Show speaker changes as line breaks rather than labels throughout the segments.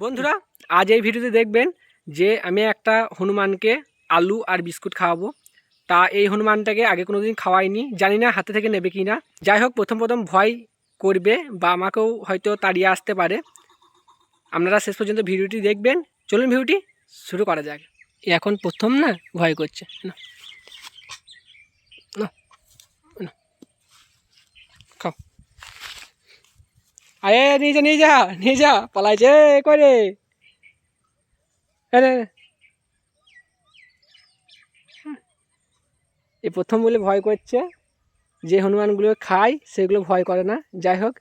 বন্ধুরা, আজ এই ভিডিওতে দেখবেন যে আমি একটা হনুমানকে আলু আর বিস্কুট খাওয়াবো। তা এই হনুমানটাকে আগে কোনো দিন খাওয়াইনি, জানি না হাতে থেকে নেবে কি না যাই হোক, প্রথম প্রথম ভয় করবে বা আমাকেও হয়তো তাড়িয়ে আসতে পারে। আপনারা শেষ পর্যন্ত ভিডিওটি দেখবেন। চলুন ভিডিওটি শুরু করা যাক। এখন প্রথম না ভয় করছে? না। আরে নিয়ে যা নিয়ে যা নিয়ে যা পালাইছে করে এ প্রথম বলে ভয় করছে, যে হনুমানগুলো খায়, সেগুলো ভয় করে না, যাই হোক।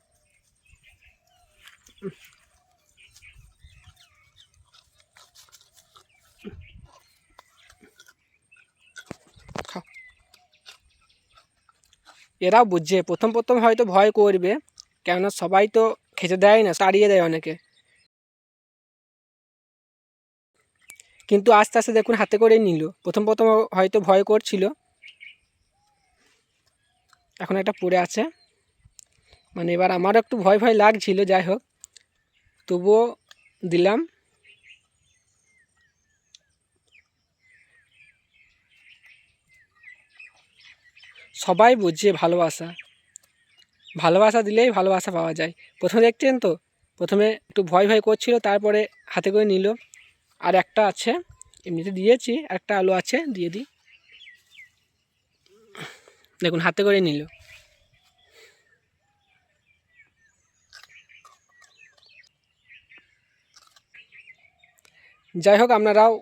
এরাও বুঝছে, প্রথম প্রথম হয়তো ভয় করবে কেননা সবাই তো খেতে দেয় না, তাড়িয়ে দেয় অনেকে। কিন্তু আস্তে আস্তে দেখুন, হাতে করে নিল। প্রথম প্রথম হয়তো ভয় করছিল। এখন একটা পড়ে আছে। মানে এবার আমারও একটু ভয় ভয় লাগছিল, যাই হোক। তবুও দিলাম। সবাই বুঝছে ভালোবাসা। ভালোবাসা দিলেই ভালোবাসা পাওয়া যায়। প্রথমে দেখছেন তো? প্রথমে একটু ভয় ভয় করছিল, তারপরে হাতে করে নিল। আর একটা আছে, এমনিতে দিয়েছি একটা আলু আছে, দিয়ে দিই। দেখুন, হাতে করে নিল। যাই হোক, আপনারাও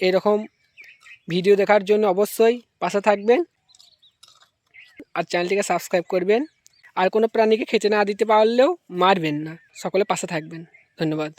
এরকম ভিডিও দেখার জন্য অবশ্যই পাশে থাকবেন। আর চ্যানেলটিকে সাবস্ক্রাইব করবেন। আর কোনো প্রাণীকে খেতে না দিতে পারলেও মারবেন না। সকলে পাশে থাকবেন। ধন্যবাদ।